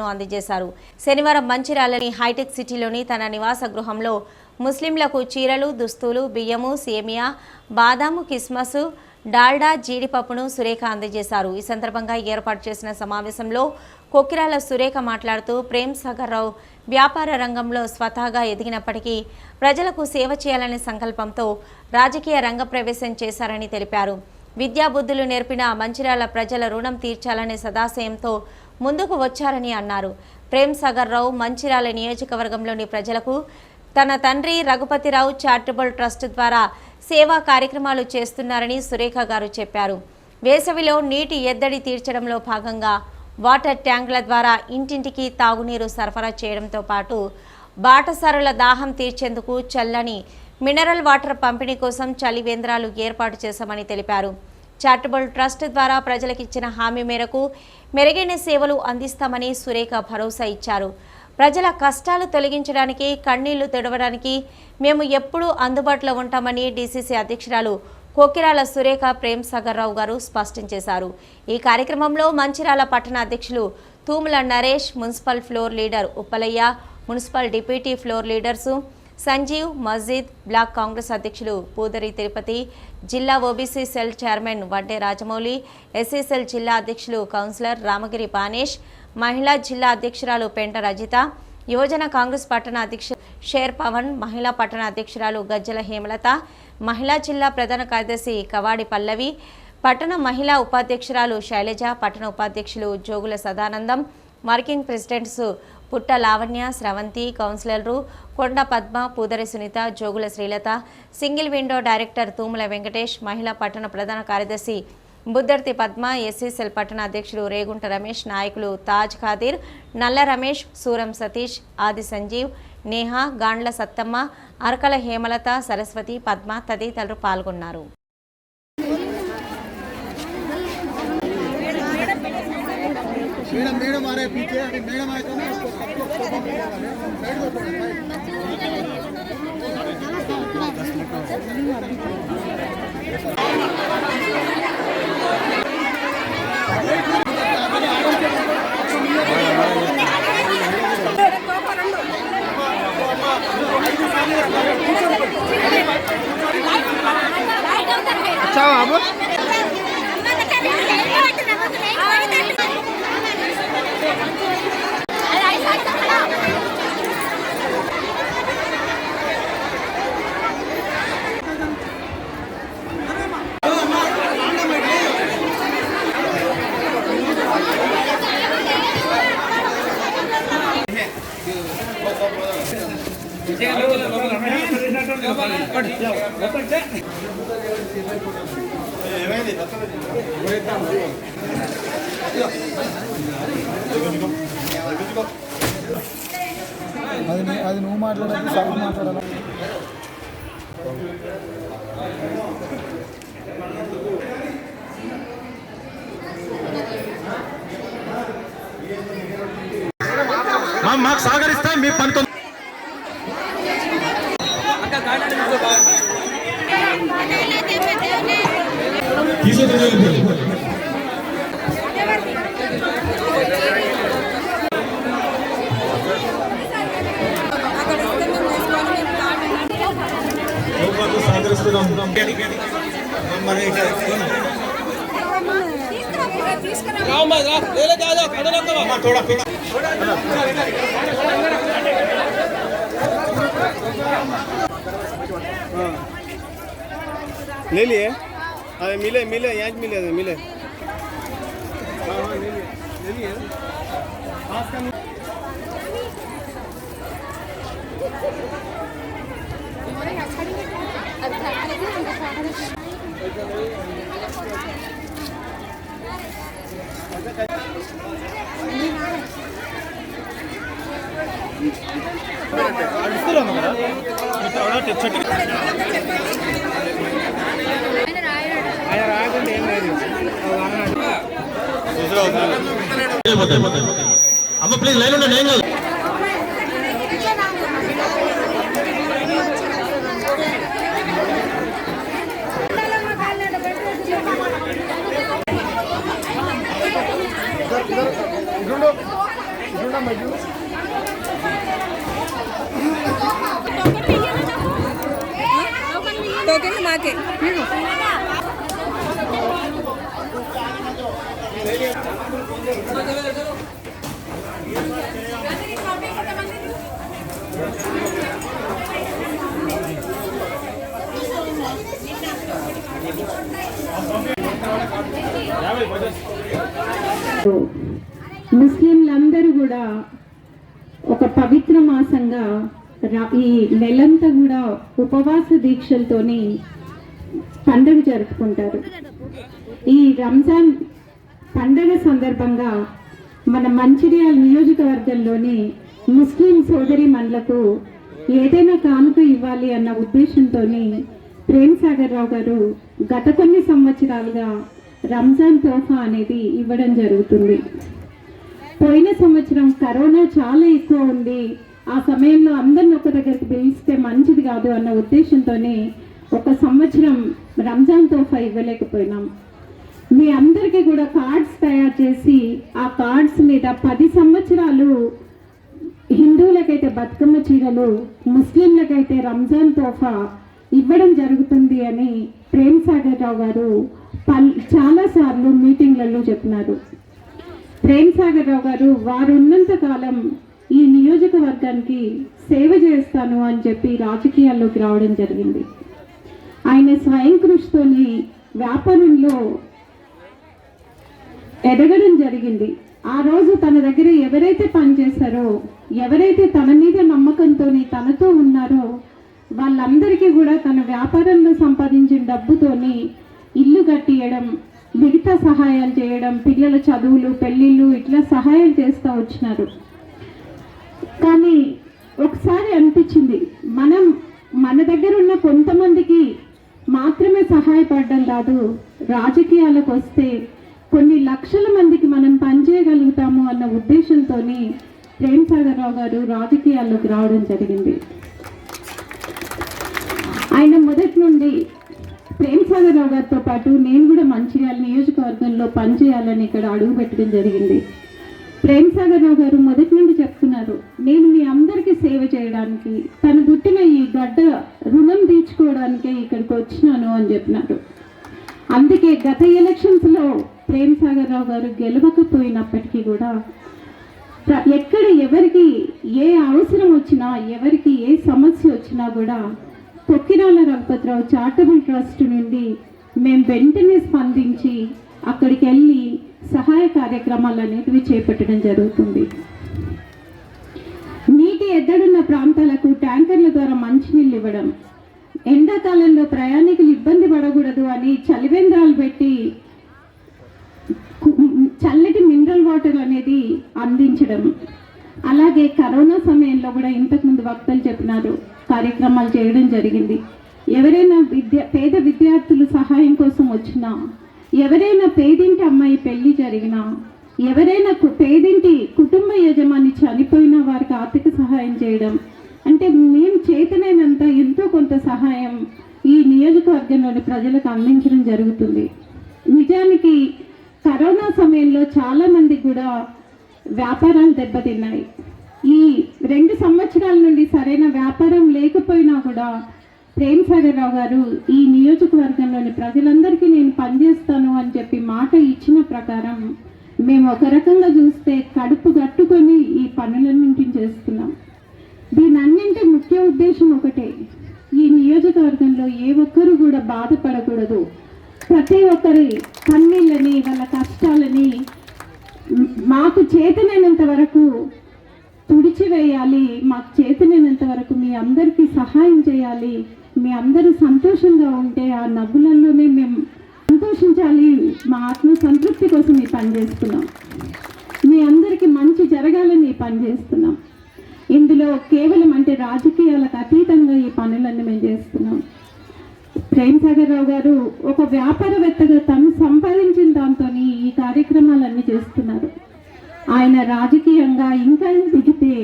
ను అందజేశారు. శనివారం మంచిర్యాలని హైటెక్ సిటీలోని తన నివాస గృహంలో ముస్లింలకు చీరలు దుస్తులు బియ్యము సేమియా బాదాము కిస్మస్ డాల్డా జీడిపప్పును సురేఖ అందజేశారు. ఈ సందర్భంగా ఏర్పాటు చేసిన సమావేశంలో కొక్కిరాల సురేఖ మాట్లాడుతూ ప్రేమ్ సాగర్ రావు వ్యాపార రంగంలో స్వతహాగా ఎదిగినప్పటికీ ప్రజలకు సేవ చేయాలనే సంకల్పంతో రాజకీయ రంగ ప్రవేశం చేశారని తెలిపారు. విద్యాబుద్ధులు నేర్పిన మంచిర్యాల ప్రజల రుణం తీర్చాలనే సదాశయంతో ముందుకు వచ్చారని అన్నారు. ప్రేమ్ సాగర్ రావు మంచిర్యాల నియోజకవర్గంలోని ప్రజలకు తన తండ్రి రఘుపతిరావు చారిటబుల్ ట్రస్ట్ ద్వారా సేవా కార్యక్రమాలు చేస్తున్నారని సురేఖ గారు చెప్పారు. వేసవిలో నీటి ఎద్దడి తీర్చడంలో భాగంగా వాటర్ ట్యాంకుల ద్వారా ఇంటింటికి తాగునీరు సరఫరా చేయడంతో పాటు బాటసారుల దాహం తీర్చేందుకు చల్లని మినరల్ వాటర్ పంపిణీ కోసం చలివేంద్రాలు ఏర్పాటు చేశామని తెలిపారు. చారిటబుల్ ట్రస్ట్ ద్వారా ప్రజలకు ఇచ్చిన హామీ మేరకు మెరుగైన సేవలు అందిస్తామని సురేఖ భరోసా ఇచ్చారు. ప్రజల కష్టాలు తొలగించడానికి కన్నీళ్ళు తెడవడానికి మేము ఎప్పుడూ అందుబాటులో ఉంటామని డీసీసీ అధ్యక్షురాలు కోకిరాల సురేఖ ప్రేమ్ సాగర్రావు గారు స్పష్టం చేశారు. ఈ కార్యక్రమంలో మంచిరాల పట్టణ అధ్యక్షులు Thumula Naresh municipal floor leader Uppalaiah municipal deputy floor leaders Sanjeev మస్జిద్ బ్లాక్ కాంగ్రెస్ అధ్యక్షులు పూదరి తిరుపతి జిల్లా OBC cell chairman Vadde Rajamouli SSL జిల్లా అధ్యక్షులు కౌన్సిలర్ రామగిరి పానేష్ మహిళా జిల్లా అధ్యక్షురాలు పెంట రజిత యువజన కాంగ్రెస్ పట్టణ అధ్యక్షు షేర్ పవన్ మహిళా పట్టణ అధ్యక్షురాలు గజ్జల హేమలత మహిళా జిల్లా ప్రధాన కార్యదర్శి కవాడి పల్లవి పట్టణ మహిళా ఉపాధ్యక్షురాలు శైలజ పట్టణ ఉపాధ్యక్షులు జోగుల సదానందం వర్కింగ్ ప్రెసిడెంట్స్ పుట్ట లావణ్య స్రవంతి కౌన్సిలర్లు Konda Padma Pudari Sunitha Jogula Srilatha single window director Thumula Venkatesh మహిళా పట్టణ ప్రధాన కార్యదర్శి బుద్ధర్తి పద్మ ఎస్సీసెల్ పట్టణ అధ్యక్షుడు రేగుంట రమేష్ నాయకులు తాజ్ ఖాదీర్ నల్ల రమేష్ సూరం సతీష్ ఆది సంజీవ్ నేహ గాండ్ల సత్తమ్మ అరకల హేమలత సరస్వతి పద్మ తదితరులు పాల్గొన్నారు. Madam madam Thank you. అది అది నువ్వు మాట్లాడాలి సార్ మాట్లాడాలి మాకు సహకరిస్తే మీ పని थोड़ा। ले लिए। अरे मिले मिले यहाँ मिले थे मिले हाँ हाँ ले लिए ले लिए पास का ఆయన రాకుండా ఏం లేదు అమ్మ ప్లీజ్ లైన్ ఉండండి ఏం కాదు ముస్లింలందరూ కూడా ఒక పవిత్ర మాసంగా ఈ నెలంతా కూడా ఉపవాస దీక్షలతోని పండుగ జరుపుకుంటారు. ఈ రంజాన్ పండగ సందర్భంగా మన మంచిర్యాల నియోజకవర్గంలోని ముస్లిం సోదరి మండలకు ఏదైనా కానుక ఇవ్వాలి అన్న ఉద్దేశంతో ప్రేమ్ సాగర్ రావు గారు గత కొన్ని సంవత్సరాలుగా రంజాన్ తోఫా అనేది ఇవ్వడం జరుగుతుంది. పోయిన సంవత్సరం కరోనా చాలా ఎక్కువ ఉంది ఆ సమయంలో అందరిని ఒక దగ్గరికి పిలిస్తే మంచిది కాదు అన్న ఉద్దేశంతోనే ఒక సంవత్సరం రంజాన్ తోఫా ఇవ్వలేకపోయినాం. మీ అందరికీ కూడా కార్డ్స్ తయారు చేసి ఆ కార్డ్స్ మీద పది సంవత్సరాలు హిందువులకైతే బతుకమ్మ చీరలు ముస్లింలకైతే రంజాన్ తోఫా ఇవ్వడం జరుగుతుంది అని ప్రేమ్ సాగర్ రావు గారు పల్ చాలాసార్లు మీటింగ్లలో చెప్పినారు. ప్రేమ్ సాగర్ రావు గారు వారు ఉన్నంత కాలం ఈ నియోజకవర్గానికి సేవ చేస్తాను అని చెప్పి రాజకీయాల్లోకి రావడం జరిగింది. ఆయన స్వయం కృషితోని వ్యాపారంలో ఎదగడం జరిగింది. ఆ రోజు తన దగ్గర ఎవరైతే పనిచేశారో ఎవరైతే తన మీద నమ్మకంతో తనతో ఉన్నారో వాళ్ళందరికీ కూడా తన వ్యాపారంలో సంపాదించిన డబ్బుతోని ఇల్లు కట్టియడం మిగతా సహాయాలు చేయడం పిల్లల చదువులు పెళ్ళిళ్ళు ఇట్లా సహాయం చేస్తూ వచ్చినారు. కానీ ఒకసారి అనిపించింది మనం మన దగ్గర ఉన్న కొంతమందికి మాత్రమే సహాయపడడం కాదు రాజకీయాలకు వస్తే కొన్ని లక్షల మందికి మనం పనిచేయగలుగుతాము అన్న ఉద్దేశంతో ప్రేమ్ సాగర్ రావు గారు రాజకీయాల్లోకి రావడం జరిగింది. ఆయన మొదటి నుండి ప్రేమ్ రావు గారితో పాటు నేను కూడా మంచిర్యాల నియోజకవర్గంలో పనిచేయాలని ఇక్కడ అడుగు పెట్టడం జరిగింది. ప్రేమ్ రావు గారు మొదటి నుండి చెప్తున్నారు నేను మీ అందరికీ సేవ చేయడానికి తను పుట్టిన ఈ గడ్డ రుణం తీర్చుకోవడానికే ఇక్కడికి వచ్చినాను అని చెప్పినారు. అందుకే గత ఎలక్షన్స్లో ప్రేమ్ రావు గారు గెలవకపోయినప్పటికీ కూడా ఎక్కడ ఎవరికి ఏ అవసరం వచ్చినా ఎవరికి ఏ సమస్య వచ్చినా కూడా కొక్కిరాల రఘుపతిరావు చారిటబుల్ ట్రస్ట్ నుండి మేము వెంటనే స్పందించి అక్కడికి వెళ్ళి సహాయ కార్యక్రమాలు అనేటివి చేపట్టడం జరుగుతుంది. నీటి ఎద్దడున్న ప్రాంతాలకు ట్యాంకర్ల ద్వారా మంచినీళ్ళు ఇవ్వడం ఎండాకాలంలో ప్రయాణికులు ఇబ్బంది పడకూడదు అని చలివేంద్రాలు పెట్టి చల్లటి మినరల్ వాటర్ అనేది అందించడం. అలాగే కరోనా సమయంలో కూడా ఇంతకుముందు వక్తలు చెప్పినారు కార్యక్రమాలు చేయడం జరిగింది. ఎవరైనా విద్య పేద విద్యార్థులు సహాయం కోసం వచ్చినా ఎవరైనా పేదింటి అమ్మాయి పెళ్ళి జరిగినా ఎవరైనా కు- పేదింటి కుటుంబ యజమాని చనిపోయిన వారికి ఆర్థిక సహాయం చేయడం అంటే మేము చేతనైనంత ఎంతో కొంత సహాయం ఈ నియోజకవర్గంలోని ప్రజలకు అందించడం జరుగుతుంది. నిజానికి కరోనా సమయంలో చాలామంది కూడా వ్యాపారాలు దెబ్బతిన్నాయి ఈ రెండు సంవత్సరాల నుండి సరైన వ్యాపారం లేకపోయినా కూడా ప్రేమ్ సాగర్ రావు గారు ఈ నియోజకవర్గంలోని ప్రజలందరికీ నేను పనిచేస్తాను అని చెప్పి మాట ఇచ్చిన ప్రకారం మేము ఒక రకంగా చూస్తే కడుపు కట్టుకొని ఈ పనులన్నింటిని చేస్తున్నాం. దీని అన్నింటి ముఖ్య ఉద్దేశం ఒకటే. ఈ నియోజకవర్గంలో ఏ ఒక్కరు కూడా బాధపడకూడదు. ప్రతి ఒక్కరి కన్నీళ్ళని వాళ్ళ కష్టాలని మాకు చేతనైనంత వరకు తుడిచివేయాలి. మాకు చేతనైనంత వరకు మీ అందరికీ సహాయం చేయాలి. మీ అందరూ సంతోషంగా ఉంటే ఆ నవ్వులలోనే మేము సంతోషించాలి. మా ఆత్మ సంతృప్తి కోసం ఈ పని చేస్తున్నాం. మీ అందరికీ మంచి జరగాలని ఈ పని చేస్తున్నాం. ఇందులో కేవలం అంటే రాజకీయాలకు అతీతంగా ఈ పనులన్నీ మేము చేస్తున్నాం. ప్రేమ్ సాగర్ రావు గారు ఒక వ్యాపారవేత్తగా తను సంపాదించిన దాంతో ఈ కార్యక్రమాలన్నీ చేస్తున్నారు. ఆయన రాజకీయంగా ఇంకా దిగితే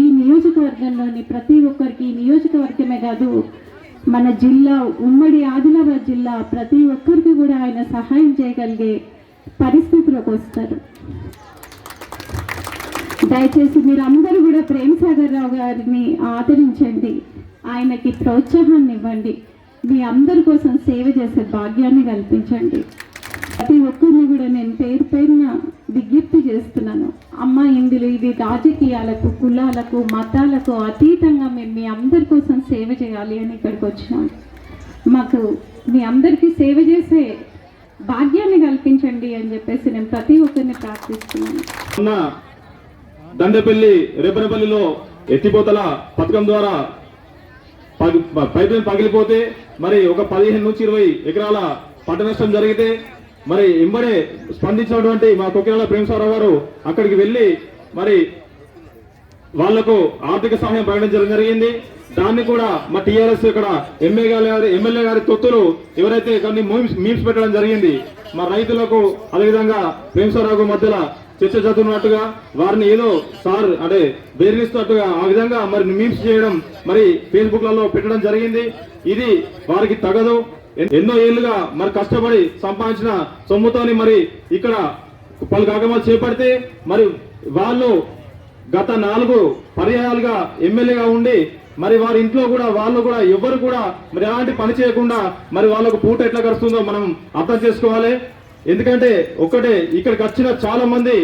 ఈ నియోజకవర్గంలోని ప్రతి ఒక్కరికి నియోజకవర్గమే కాదు మన జిల్లా ఉమ్మడి ఆదిలాబాద్ జిల్లా ప్రతి ఒక్కరికి కూడా ఆయన సహాయం చేయగలిగే పరిస్థితిలోకి వస్తారు. దయచేసి మీరు అందరూ కూడా ప్రేమ్ సాగర్ రావు గారిని ఆదరించండి. ఆయనకి ప్రోత్సాహాన్ని ఇవ్వండి మీ అందరి కోసం సేవ చేసే భాగ్యాన్ని కల్పించండి. ప్రతి ఒక్కరిని కూడా నేను పేరు పేరున విజ్ఞప్తి చేస్తున్నాను. అమ్మ ఇందులో ఇది రాజకీయాలకు కులాలకు మతాలకు అతీతంగా మేము మీ అందరి కోసం సేవ చేయాలి అని ఇక్కడికి వచ్చినాం. మాకు మీ అందరికీ సేవ చేసే భాగ్యాన్ని కల్పించండి అని చెప్పేసి నేను ప్రతి ఒక్కరిని ప్రార్థిస్తున్నాను. ఉన్న దండపల్లి రేపనపల్లిలో ఎత్తిపోతల పథకం ద్వారా పగి- పగిలిపోతే మరి ఒక పదిహేను నుంచి ఇరవై ఎకరాల పంట నష్టం జరిగితే మరి ఎంబడే స్పందించినటువంటి మా కొకిరాల ప్రేమసారావు గారు అక్కడికి వెళ్ళి మరి వాళ్ళకు ఆర్థిక సహాయం ప్రకటించడం జరిగింది. దాన్ని కూడా మా టీఆర్ఎస్ ఇక్కడ ఎమ్మెల్యే గారి ఎమ్మెల్యే గారి తొత్తులు ఎవరైతే కొన్ని మీమ్స్ మీమ్స్ పెట్టడం జరిగింది మా రైతులకు అదేవిధంగా ప్రేమసారావు మధ్యలో చర్చ చదువుతున్నట్టుగా వారిని ఏదో సార్ అంటే బెదిరిస్తున్నట్టుగా ఆ విధంగా మరి మీమ్స్ చేయడం మరి ఫేస్బుక్లలో పెట్టడం జరిగింది. ఇది వారికి తగదు. ఎన్నో ఏళ్ళుగా మరి కష్టపడి సంపాదించిన సొమ్ముతోని మరి ఇక్కడ పలు కాకమాలు చేపడితే మరి వాళ్ళు గత నాలుగు పర్యాయాలుగా ఎమ్మెల్యేగా ఉండి మరి వారి ఇంట్లో కూడా వాళ్ళు కూడా ఎవరు కూడా మరి ఎలాంటి పని చేయకుండా మరి వాళ్ళకు పూట ఎట్లా గడుస్తుందో మనం అర్థం చేసుకోవాలి. ఎందుకంటే ఒక్కటే ఇక్కడికి వచ్చిన చాలా మంది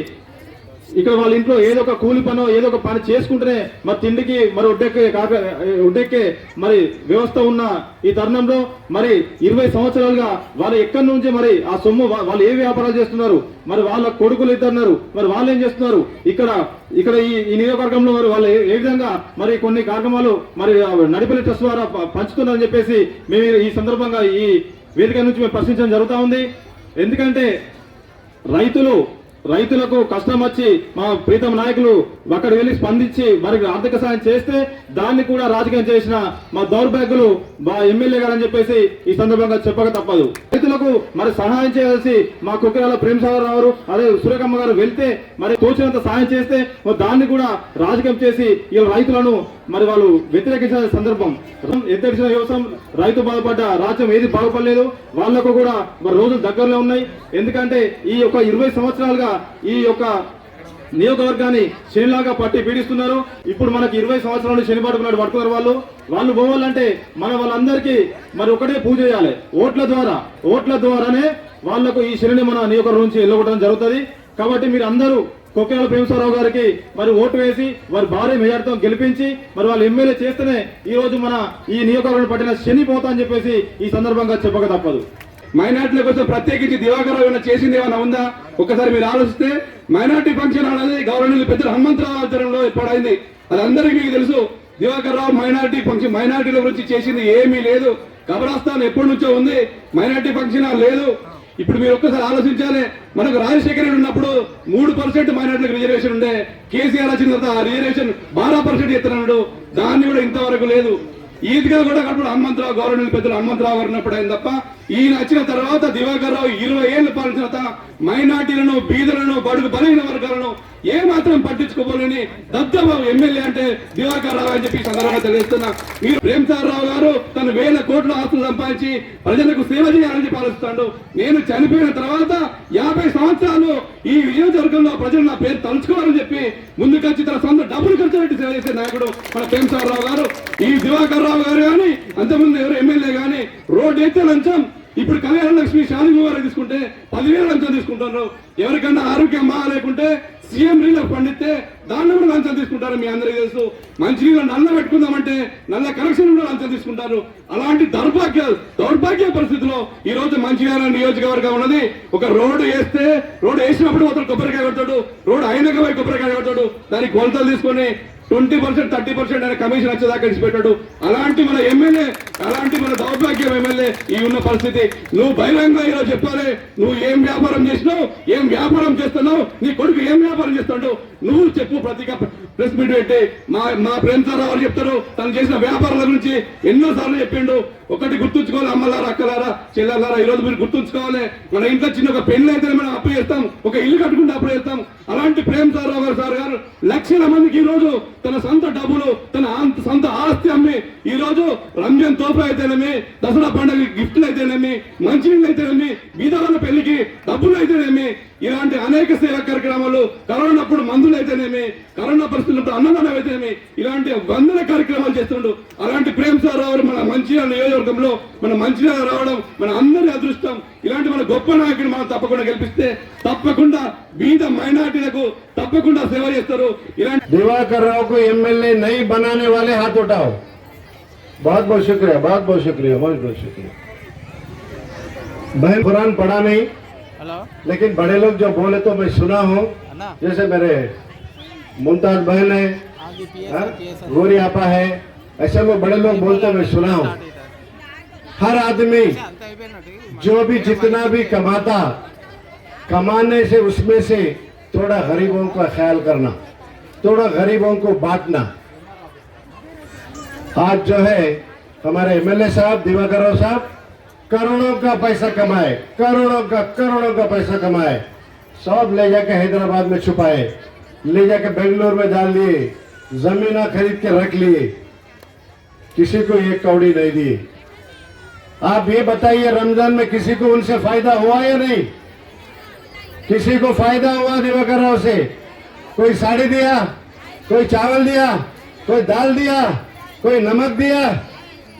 ఇక్కడ వాళ్ళ ఇంట్లో ఏదో ఒక కూలి పనో ఏదో ఒక పని చేసుకుంటేనే మరి తిండికి మరి ఒడ్డెక్కే కాక ఒడ్డెక్కే మరి వ్యవస్థ ఉన్న ఈ తరుణంలో మరి ఇరవై సంవత్సరాలుగా వాళ్ళు ఎక్కడి నుంచి మరి ఆ సొమ్ము వాళ్ళు ఏ వ్యాపారాలు చేస్తున్నారు? మరి వాళ్ళ కొడుకులు ఇద్దరున్నారు. మరి వాళ్ళు ఏం చేస్తున్నారు? ఇక్కడ ఇక్కడ ఈ ఈ నియోజకవర్గంలో మరి వాళ్ళు ఏ- విధంగా మరి కొన్ని కార్యక్రమాలు మరి నడిపిన ట్రస్ట్ ద్వారా పంచుతున్నారని చెప్పేసి మేము ఈ సందర్భంగా ఈ వేదిక నుంచి మేము ప్రశ్నించడం జరుగుతూ ఉంది. ఎందుకంటే రైతులు రైతులకు కష్టం వచ్చి మా ప్రీతం నాయకులు అక్కడ వెళ్ళి స్పందించి వారికి ఆర్థిక సాయం చేస్తే దాన్ని కూడా రాజకీయం చేసిన మా దౌర్భాగ్యులు మా ఎమ్మెల్యే గారు అని చెప్పేసి ఈ సందర్భంగా చెప్పక తప్పదు. రైతులకు మరి సహాయం చేయాల్సి మా కుక్కరాల ప్రేమసాగర్ గారు అదే సూర్యకమ్మ గారు వెళ్తే మరి తోచినంత సహాయం చేస్తే దాన్ని కూడా రాజకీయం చేసి ఈ రైతులను మరి వాళ్ళు వ్యతిరేకించిన సందర్భం. ఎత్తడిచిన వ్యవసాయం రైతు బాధపడ్డ రాజ్యం ఏది బాగుపడలేదు. వాళ్ళకు కూడా మరి రోజులు దగ్గరలో ఉన్నాయి. ఎందుకంటే ఈ యొక్క ఇరవై సంవత్సరాలుగా ఈ యొక్క నియోజకవర్గాన్ని శనిలాగా పట్టి పీడిస్తున్నారు. ఇప్పుడు మనకి ఇరవై సంవత్సరాల నుంచి శని పట్టుకున్నాడు పట్టుకున్నారు వాళ్ళు. వాళ్ళు పోవాలంటే మన వాళ్ళందరికీ మరి ఒకటే పూజ చేయాలి. ఓట్ల ద్వారా ఓట్ల ద్వారానే వాళ్ళకు ఈ శనిని మన నియోజకవర్గం నుంచి వెళ్ళగొట్టడం జరుగుతుంది. కాబట్టి మీరు అందరూ కొక్కేల ప్రేమసారావు గారికి మరి ఓటు వేసి వారి భారీ మెజార్టీతో గెలిపించి మరి వాళ్ళు ఎమ్మెల్యే చేస్తేనే ఈ రోజు మన ఈ నియోజకవర్గం పట్టిన శని పోతా అని చెప్పేసి ఈ సందర్భంగా చెప్పక తప్పదు. మైనార్టీల కోసం ప్రత్యేకించి దివాకర్ రావు ఏమైనా చేసింది ఏమైనా ఉందా? ఒకసారి మీరు ఆలోచిస్తే మైనార్టీ ఫంక్షన్ అనేది గవర్నర్ పెద్ద హనుమంతరావు ఆధ్వర్యంలో ఏర్పాడైంది అది అందరికీ మీకు తెలుసు దివాకర్ రావు మైనార్టీ ఫంక్షన్ మైనార్టీల గురించి చేసింది ఏమీ లేదు. కబరాస్థాన్ ఎప్పటి నుంచో ఉంది మైనార్టీ ఫంక్షన్ లేదు. ఇప్పుడు మీరు ఒక్కసారి ఆలోచించాలి మనకు రాజశేఖర రెడ్డి ఉన్నప్పుడు మూడు పర్సెంట్ మైనార్టీలకు రిజర్వేషన్ ఉండే కేసీఆర్ వచ్చిన తర్వాత ఆ రిజర్వేషన్ బారా పర్సెంట్ ఎత్తున్నాడు దాన్ని కూడా ఇంతవరకు లేదు. ఈద్గా కూడా కనపడు హనుమంతరావు గవర్నమెంట్ పెద్దలు హనుమంతరావు గారు ఉన్నప్పుడు అయింది తప్ప ఈయన వచ్చిన తర్వాత దివాకర్ రావు ఇరవై ఏళ్ళు పాలించిన తర్వాత మైనార్టీలను బీదలను బడుగు బలహీన వర్గాలను ఏ మాత్రం పట్టించుకోవాలని దద్దబాబు ఎమ్మెల్యే అంటే దివాకర్ రావు అని చెప్పి సందర్భంగా తెలియజేస్తున్నా. మీరు ప్రేమసార్ రావు గారు తన వేల కోట్ల ఆస్తులు సంపాదించి ప్రజలకు సేవ చేయాలని చెప్పి ఆలోచిస్తాడు. నేను చనిపోయిన తర్వాత యాభై సంవత్సరాలు ఈ విజయవర్గంలో ప్రజలు నా పేరు తలుచుకోవాలని చెప్పి ముందుకొచ్చి తన సొంత డబ్బులు పెట్టి సేవ చేసే నాయకుడు మన ప్రేమసాగరరావు గారు ఈ దివాకర్ రావు గారు కానీ అంతకుముందు ఎవరు ఎమ్మెల్యే కానీ రోడ్ అయితే లంచం ఇప్పుడు కళ్యాణ లక్ష్మి శాలిని గారు తీసుకుంటే పదివేలు లంచం తీసుకుంటారు ఎవరికన్నా ఆరోగ్యం బాగాలేకుంటే సీఎం రీలో పండితే దాన్ని కూడా లంచం తీసుకుంటారు మీ అందరికీ తెలుసు. మంచినీళ్ళు నల్ల పెట్టుకుందామంటే నల్ల కనెక్షన్ కూడా లంచం తీసుకుంటారు. అలాంటి దౌర్భాగ్య దౌర్భాగ్య పరిస్థితిలో ఈ రోజు మంచిర్యాల నియోజకవర్గం ఉన్నది. ఒక రోడ్డు వేస్తే రోడ్డు వేసినప్పుడు అతను కొబ్బరికాయ పెడతాడు రోడ్డు అయినాక కొబ్బరికాయ పెడతాడు దానికి కొలతలు తీసుకొని ట్వంటీ పర్సెంట్ థర్టీ పర్సెంట్ అనే కమిషన్ వచ్చేదాకా ఇచ్చిపెట్టాడు. అలాంటి మన ఎమ్మెల్యే అలాంటి మన దౌర్భాగ్యం ఎమ్మెల్యే ఈ ఉన్న పరిస్థితి. నువ్వు బహిరంగ ఈరోజు చెప్పాలి నువ్వు ఏం వ్యాపారం చేసినావు ఏం వ్యాపారం చేస్తున్నావు నీ కొడుకు ఏం వ్యాపారం చేస్తాడు నువ్వు చెప్పు ప్రతి ప్రెస్ మీట్ పెట్టి. మా మా ప్రేమసారావు వాళ్ళు చెప్తారు? తను చేసిన వ్యాపారాల గురించి ఎన్నో సార్లు చెప్పిండు. ఒకటి గుర్తుంచుకోవాలి అమ్మలారా అక్కలారా చెల్లారా ఈ రోజు మీరు గుర్తుంచుకోవాలి. మన ఇంట్లో చిన్న ఒక పెళ్ళి అయితే మనం అప్పు చేస్తాం ఒక ఇల్లు కట్టుకుంటే అప్పు చేస్తాం. అలాంటి ప్రేమ్ సార్ గారు సార్ గారు లక్షల మందికి ఈ రోజు తన సొంత డబ్బులు తన సొంత ఆస్తి అమ్మి ఈరోజు రంజాన్ తోఫా అయితేనేమి దసరా పండుగ గిఫ్ట్లు అయితేనేమి మంచినీళ్ళు అయితేనేమి బీదవాళ్ళ పెళ్ళికి డబ్బులు అయితేనేమి ఇలాంటి అనేక సేవా కార్యక్రమాలు కరోనా అప్పుడు మందులు అయితేనేమి కరోనా పరిస్థితుల్లో అన్నదానం అయితేనేమి ఇలాంటి వందల కార్యక్రమాలు చేస్తున్నాడు అలాంటి ప్రేమ్ సార్ రావు మన మంచిర్యాల నియోజకవర్గంలో మన మంచిర్యాల రావడం మన అందరి అదృష్టం ఇలాంటి మన గొప్ప నాయకుడు మనం తప్పకుండా గెలిపిస్తే తప్పకుండా బీద మైనార్టీలకు తప్పకుండా సేవ చేస్తారు ఇలాంటి दिवाकर राव को एमएलए नहीं बनाने वाले हाथ उठाओ बहुत बहुत शुक्रिया बहुत बहुत शुक्रिया बहुत बहुत शुक्रिया बहन कुरान पढ़ा नहीं लेकिन बड़े लोग जो बोले तो मैं सुना हूँ जैसे मेरे मुमताज बहन है हाँ, गोरी आपा है ऐसे में बड़े लोग बोलते मैं सुना हूँ हर आदमी जो भी जितना भी कमाता, कमाने से उसमें से थोड़ा गरीबों का ख्याल करना, थोड़ा गरीबों को बांटना। आज जो है, हमारे एमएलए साहब, दिवाकर राव साहब, करोड़ों का पैसा कमाए, करोड़ों का करोड़ों का पैसा कमाए। सब ले जाके हैदराबाद में छुपाए, ले जाके बेंगलोर में डाल दिए, जमीना खरीद के रख लिए। किसी को एक कौड़ी नहीं दी। आप ये बताइए, रमज़ान में किसी को उनसे फ़ायदा हुआ या नहीं? किसी को फ़ायदा हुआ दिवाकर राव से? कोई साड़ी दिया, कोई चावल दिया, कोई दाल दिया, कोई नमक दिया?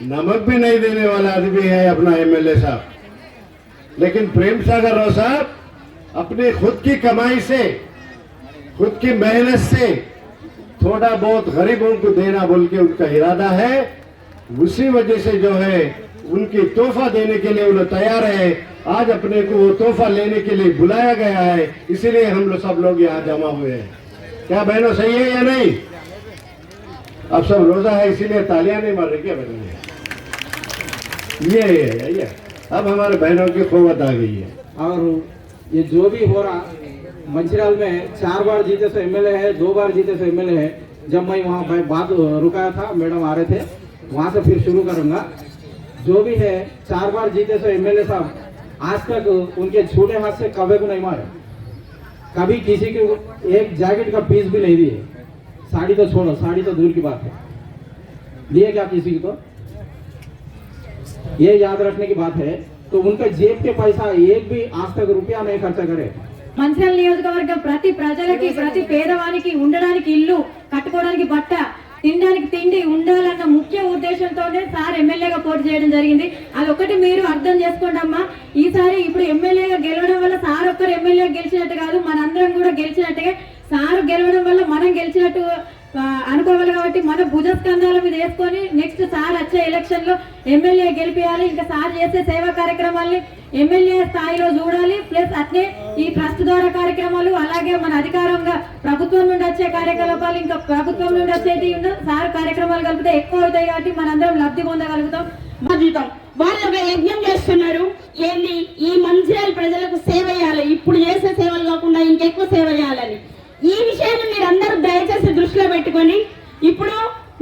नमक भी नहीं देने वाला आदमी है अपना एमएलए साहब। लेकिन प्रेम सागर राव साहब, अपनी खुद की कमाई से, खुद की मेहनत से, थोड़ा बहुत गरीबों को देना बोल के उनका इरादा है। उसी वजह से जो है, उनकी तोहफा देने के लिए उन्हें तैयार है। आज अपने को वो तोहफा लेने के लिए बुलाया गया है, इसीलिए हम लोग सब लोग यहाँ जमा हुए हैं। क्या बहनों, सही है या नहीं? अब सब रोजा है, इसीलिए तालियाँ नहीं मार रही क्या बहनों ये ये ये। अब हमारे बहनों की कुवत आ गई है। और ये जो भी हो रहा, मंचिराल में चार बार जीते से एमएलए है, दो बार जीते से एमएलए है। जब मैं वहाँ बात, रुकाया था, मैडम आ रहे थे वहाँ से फिर शुरू करूँगा जो भी है चार बार जीते से एमएलए साहब आज तक उनके छोटे हाथ से कभी को नहीं मारे कभी किसी को एक जैकेट का पीस भी नहीं दिए साड़ी तो छोड़ो साड़ी तो दूर की बात है दिए क्या किसी को ये याद रखने की बात है तो उनका जेब के पैसा एक भी आज तक रुपया नहीं खर्चा करे మంచిర్యాల నియోజకవర్గం ప్రతి ప్రజలకి ప్రతి పేదవానికి ఉండడానికి ఇల్లు కట్టుకోవడానికి బట్ట తినడానికి తిండి ఉండాలన్న ముఖ్య ఉద్దేశంతోనే సార్ ఎమ్మెల్యేగా పోటీ చేయడం జరిగింది. అదొకటి మీరు అర్థం చేసుకోండి అమ్మా. ఈసారి ఇప్పుడు ఎమ్మెల్యేగా గెలవడం వల్ల సార్ ఒక్కరు ఎమ్మెల్యే గెలిచినట్టు కాదు మనందరం కూడా గెలిచినట్టుగా. సార్ గెలవడం వల్ల మనం గెలిచినట్టు అనుకోవాలి కాబట్టి మన భుజస్కంధాల మీద వేసుకొని నెక్స్ట్ సార్ వచ్చే ఎలక్షన్లో ఎమ్మెల్యే గెలిపించాలి ఇంకా సార్ చేసే సేవా కార్యక్రమాల్ని ఎమ్మెల్యే స్థాయిలో చూడాలి. ప్లస్ అట్లే ఈ ట్రస్ట్ ద్వారా కార్యక్రమాలు అలాగే మన అధికారంగా ప్రభుత్వం నుండి వచ్చే కార్యకలాపాలు ఇంకా ప్రభుత్వం నుండి వచ్చేటి సార్ కార్యక్రమాలు కలిపితే ఎక్కువ అవుతాయి కాబట్టి మనందరం లబ్ధి పొందగలుగుతాం. జీతం. వాళ్ళు ఒక యజ్ఞం చేస్తున్నారు. ఏంది? ఈ మంచిర్యాల ప్రజలకు సేవ చేయాలి. ఇప్పుడు చేసే సేవలు కాకుండా ఇంకెక్కువ సేవ చేయాలని. ఈ విషయాన్ని మీరందరూ దయచేసి దృష్టిలో పెట్టుకొని ఇప్పుడు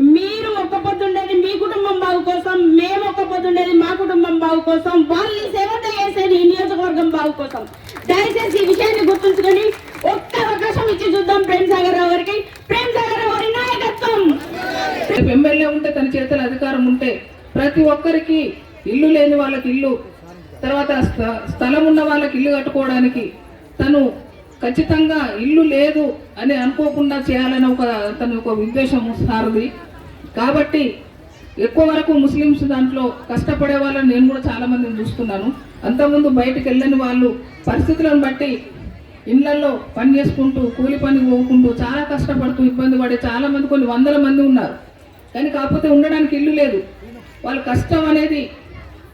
మీరు ఒక్క పొద్దుండేది మీ కుటుంబం బాగు కోసం మేము ఒక్క పొద్దుండేది మా కుటుంబం బాగు కోసం వాళ్ళు సేవత చేసేది ఈ నియోజకవర్గం బాగు కోసం. దయచేసి ఈ విషయాన్ని గుర్తుంచుకొని ఒక్క అవకాశం ఇచ్చి చూద్దాం ప్రేమ్ సాగర్ రావు గారికి ప్రేమ్ సాగర్ రావు గారి నాయకత్వం ఎమ్మెల్యే ఉంటే తన చేతుల అధికారం ఉంటే ప్రతి ఒక్కరికి ఇల్లు లేని వాళ్ళకి ఇల్లు తర్వాత స్థ- స్థలం ఉన్న వాళ్ళకి ఇల్లు కట్టుకోవడానికి తను ఖచ్చితంగా ఇల్లు లేదు అని అనుకోకుండా చేయాలని ఒక అతని ఒక ఉద్దేశం సారది కాబట్టి ఎక్కువ వరకు ముస్లిమ్స్ దాంట్లో కష్టపడే వాళ్ళని నేను కూడా చాలామందిని చూస్తున్నాను. అంతకుముందు బయటకు వెళ్ళని వాళ్ళు పరిస్థితులను బట్టి ఇళ్ళలో పని చేసుకుంటూ కూలి పని పోకుంటూ చాలా కష్టపడుతూ ఇబ్బంది పడే చాలామంది కొన్ని వందల మంది ఉన్నారు. కానీ కాకపోతే ఉండడానికి ఇల్లు లేదు. వాళ్ళ కష్టం అనేది